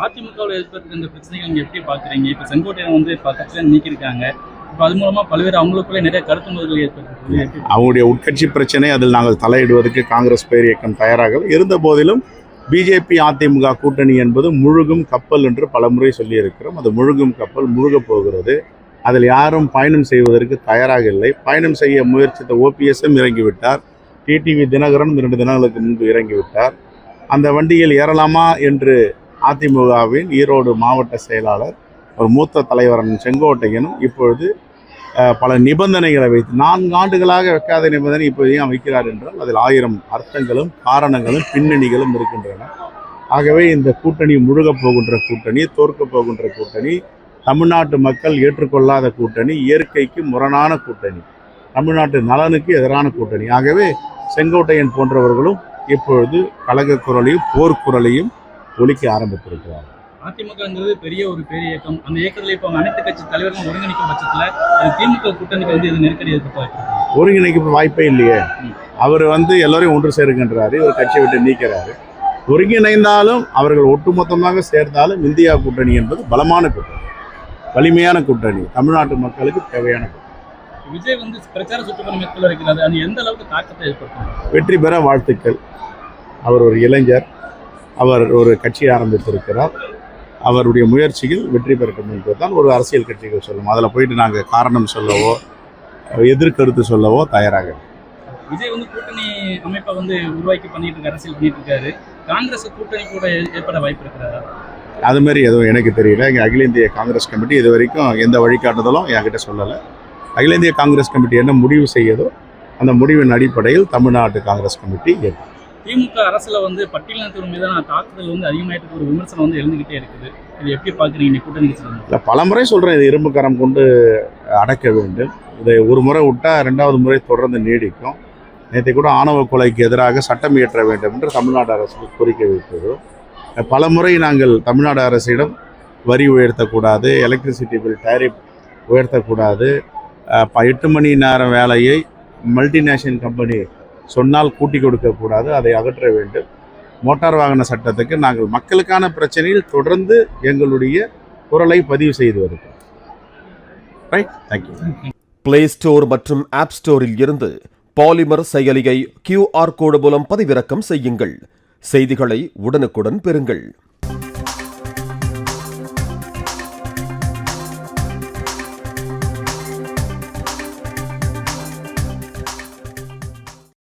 அதிமுகவில் ஏற்பட்டு இந்த பிரச்சனைகள் நீங்கள் எப்படி பார்க்குறீங்க? இப்போ செங்கோட்டையன் வந்து இப்போ கட்சியில் நீக்கியிருக்காங்க. இப்போ அது மூலமாக பல்வேறு அவங்களுக்குள்ளே நிறைய கருத்து முதல்கள் ஏற்பட்டு அவங்களுடைய உட்கட்சி பிரச்சனை அதில் நாங்கள் தலையிடுவதற்கு காங்கிரஸ் பேர் இயக்கம் தயாராக இருந்த போதிலும் பிஜேபி அதிமுக கூட்டணி என்பது முழுகும் கப்பல் என்று பலமுறை சொல்லியிருக்கிறோம். அது முழுகும் கப்பல் முழுகப் போகிறது. அதில் யாரும் பயணம் செய்வதற்கு தயாராக இல்லை. பயணம் செய்ய முயற்சித்த ஓபிஎஸ்எம் இறங்கிவிட்டார். டிடிவி தினகரனும் இரண்டு தினங்களுக்கு முன்பு இறங்கிவிட்டார். அந்த வண்டியில் ஏறலாமா என்று அதிமுகவின் ஈரோடு மாவட்ட செயலாளர் ஒரு மூத்த தலைவரன் செங்கோட்டையனும் இப்பொழுது பல நிபந்தனைகளை வைத்து நான்கு ஆண்டுகளாக வைக்காத நிபந்தனை இப்போ ஏன் வைக்கிறார் என்றால் அதில் ஆயிரம் அர்த்தங்களும் காரணங்களும் பின்னணிகளும் இருக்கின்றன. ஆகவே இந்த கூட்டணி முழுகப் போகின்ற கூட்டணி தோற்கப் போகின்ற கூட்டணி தமிழ்நாட்டு மக்கள் ஏற்றுக்கொள்ளாத கூட்டணி இயற்கைக்கு முரணான கூட்டணி தமிழ்நாட்டு நலனுக்கு எதிரான கூட்டணி. ஆகவே செங்கோட்டையன் போன்றவர்களும் இப்பொழுது கழக குரலையும் போர்க்குரலையும் ஒலிக்க ஆரம்பித்திருக்கிறார். அதிமுகங்கிறது பெரிய ஒரு பெரிய இயக்கம். அந்த இயக்கத்துல இப்ப அனைத்து கட்சி தலைவர்களும் ஒருங்கிணைக்கும் பட்சத்துல திமுக கூட்டணிக்கு வந்து இது நெருக்கடி வாய்ப்பு ஒருங்கிணைக்க வாய்ப்பே இல்லையே. அவர் வந்து எல்லாரையும் ஒன்று சேருகின்றாரு இவர் கட்சியை விட்டு நீக்கிறாரு. ஒருங்கிணைந்தாலும் அவர்கள் ஒட்டுமொத்தமாக சேர்ந்தாலும் இந்தியா கூட்டணி என்பது பலமான கூட்டணி. வலிமையான கூட்டணி. தமிழ்நாட்டு மக்களுக்கு தேவையான கூட்டணி. விஜய் வந்து பிரச்சார சுற்றுப்பயணம் மேற்கொள்ள இருக்கிறது அது எந்த அளவுக்கு தாக்கத்தை ஏற்படுத்தும்? வெற்றி பெற வாழ்த்துக்கள். அவர் ஒரு இளைஞர். அவர் ஒரு கட்சி ஆரம்பித்திருக்கிறார். அவருடைய முயற்சியில் வெற்றி பெறட்டும் என்பதுதான் ஒரு அரசியல் கட்சிகள் சொல்லும். அதில் போயிட்டு நாங்கள் காரணம் சொல்லவோ எதிர்கருத்து சொல்லவோ தயாராக. விஜய் வந்து கூட்டணி அமைப்பை வந்து உருவாக்கி பண்ணிட்டு இருக்காரு அரசியல் பண்ணிட்டு இருக்காரு. காங்கிரஸ் கூட்டணி கூட ஏற்பட வாய்ப்பு இருக்கிறதா? அது மாதிரி எதுவும் எனக்கு தெரியல. இங்கே அகில இந்திய காங்கிரஸ் கமிட்டி இது வரைக்கும் எந்த வழிகாட்டுதலும் என்கிட்ட சொல்லலை. அகில இந்திய காங்கிரஸ் கமிட்டி என்ன முடிவு செய்யுதோ அந்த முடிவின் அடிப்படையில் தமிழ்நாட்டு காங்கிரஸ் கமிட்டி ஏற்கும். திமுக அரசில் வந்து பட்டியலினத்தின் மீதான தாக்குதல் வந்து அதிகமாயிட்டு ஒரு விமர்சனம் வந்து எழுந்துகிட்டே இருக்குது. இது எப்படி பார்க்குறீங்க? நீ கூட்டணி கட்சியில? இல்லை பல முறை சொல்கிறேன் இது இரும்புக்கரம் கொண்டு அடக்க வேண்டும். இதை ஒரு முறை விட்டால் ரெண்டாவது முறை தொடர்ந்து நீடிக்கும். நேற்று கூட ஆணவ கொலைக்கு எதிராக சட்டம் இயற்ற வேண்டும் என்று தமிழ்நாடு அரசு கோரிக்கை வைத்தது. பல முறை நாங்கள் தமிழ்நாடு அரசிடம் வரி உயர்த்தக்கூடாது எலக்ட்ரிசிட்டி பில் டேரிஃப் உயர்த்தக்கூடாது. ப- எட்டு மணி நேரம் வேலையை மல்டிநேஷனல் கம்பெனி சொன்னால் கூட்டி கொடுக்கக்கூடாது அதை அகற்ற வேண்டும். மோட்டார் வாகன சட்டத்துக்கு நாங்கள் மக்களுக்கான பிரச்சனையில் தொடர்ந்து எங்களுடைய குரலை பதிவு செய்து வருகிறோம். Right thank you play store மற்றும் ஆப் ஸ்டோரில் இருந்து பாலிமர் செயலியை கியூஆர் கோடு மூலம் பதிவிறக்கம் செய்யுங்கள். செய்திகளை உடனுக்குடன் பெறுங்கள்.